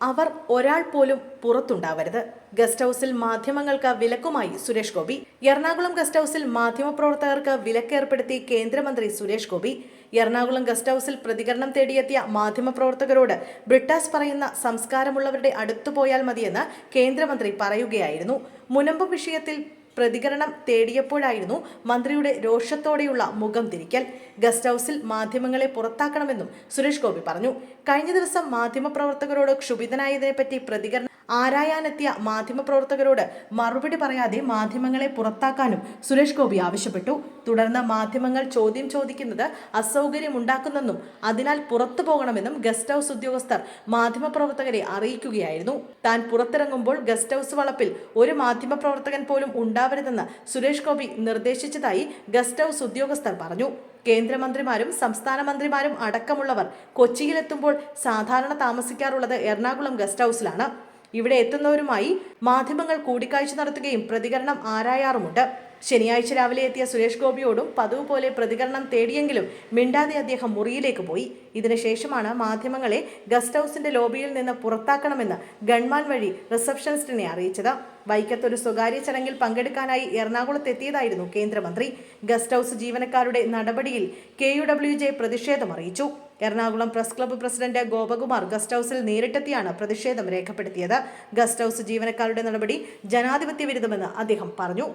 അവർ ഒരാൾ പോലും പുറത്തുണ്ടാവരുത്. ഗസ്റ്റ് ഹൗസിൽ മാധ്യമങ്ങൾക്ക് വിലക്കുമായി സുരേഷ് ഗോപി. എറണാകുളം ഗസ്റ്റ് ഹൌസിൽ മാധ്യമപ്രവർത്തകർക്ക് വിലക്കേർപ്പെടുത്തി കേന്ദ്രമന്ത്രി സുരേഷ് ഗോപി. എറണാകുളം ഗസ്റ്റ് ഹൗസിൽ പ്രതികരണം തേടിയെത്തിയ മാധ്യമപ്രവർത്തകരോട് ബ്രിട്ടാസ് പറയുന്ന സംസ്കാരമുള്ളവരുടെ അടുത്തു പോയാൽ മതിയെന്ന് കേന്ദ്രമന്ത്രി പറയുകയായിരുന്നു. മുനമ്പ് വിഷയത്തിൽ പ്രതികരണം തേടിയപ്പോഴായിരുന്നു മന്ത്രിയുടെ രോഷത്തോടെയുള്ള മുഖം തിരിക്കൽ. ഗസ്റ്റ് ഹൌസിൽ മാധ്യമങ്ങളെ പുറത്താക്കണമെന്നും സുരേഷ് ഗോപി പറഞ്ഞു. കഴിഞ്ഞ ദിവസം മാധ്യമപ്രവർത്തകരോട് ക്ഷുഭിതനായതിനെപ്പറ്റി പ്രതികരണം ആരായാനെത്തിയ മാധ്യമപ്രവർത്തകരോട് മറുപടി പറയാതെ മാധ്യമങ്ങളെ പുറത്താക്കാനും സുരേഷ് ഗോപി ആവശ്യപ്പെട്ടു. തുടർന്ന് മാധ്യമങ്ങൾ ചോദ്യം ചോദിക്കുന്നത് അസൗകര്യമുണ്ടാക്കുന്നെന്നും അതിനാൽ പുറത്തു പോകണമെന്നും ഗസ്റ്റ് ഹൌസ് ഉദ്യോഗസ്ഥർ മാധ്യമപ്രവർത്തകരെ അറിയിക്കുകയായിരുന്നു. താൻ പുറത്തിറങ്ങുമ്പോൾ ഗസ്റ്റ് ഹൌസ് വളപ്പിൽ ഒരു മാധ്യമപ്രവർത്തകൻ പോലും ഉണ്ടാവരുതെന്ന് സുരേഷ് ഗോപി നിർദ്ദേശിച്ചതായി ഗസ്റ്റ് ഹൌസ് ഉദ്യോഗസ്ഥർ പറഞ്ഞു. കേന്ദ്രമന്ത്രിമാരും സംസ്ഥാന മന്ത്രിമാരും അടക്കമുള്ളവർ കൊച്ചിയിലെത്തുമ്പോൾ സാധാരണ താമസിക്കാറുള്ളത് എറണാകുളം ഗസ്റ്റ് ഹൌസിലാണ്. ഇവിടെ എത്തുന്നവരുമായി മാധ്യമങ്ങൾ കൂടിക്കാഴ്ച നടത്തുകയും പ്രതികരണം ആരായാറുമുണ്ട്. ശനിയാഴ്ച രാവിലെ എത്തിയ സുരേഷ് ഗോപിയോടും പതിവ് പോലെ പ്രതികരണം തേടിയെങ്കിലും മിണ്ടാതെ അദ്ദേഹം മുറിയിലേക്ക് പോയി. ഇതിനുശേഷമാണ് മാധ്യമങ്ങളെ ഗസ്റ്റ് ഹൗസിന്റെ ലോബിയിൽ നിന്ന് പുറത്താക്കണമെന്ന് ഗൺമാൻ വഴി റിസപ്ഷനിസ്റ്റിനെ അറിയിച്ചത്. വൈക്കത്ത് ഒരു സ്വകാര്യ ചടങ്ങിൽ പങ്കെടുക്കാനായി എറണാകുളത്ത് എത്തിയതായിരുന്നു കേന്ദ്രമന്ത്രി. ഗസ്റ്റ് ഹൗസ് ജീവനക്കാരുടെ നടപടിയിൽ കെ യു ഡബ്ല്യു ജെ പ്രതിഷേധം അറിയിച്ചു. Ernakulam press club president Gopakumar guest ഹൌസിൽ നേരിട്ടെത്തിയാണ് പ്രതിഷേധം രേഖപ്പെടുത്തിയത്. ഗസ്റ്റ് ഹൗസ് ജീവനക്കാരുടെ നടപടി ജനാധിപത്യ വിരുദ്ധമെന്ന് അദ്ദേഹം പറഞ്ഞു.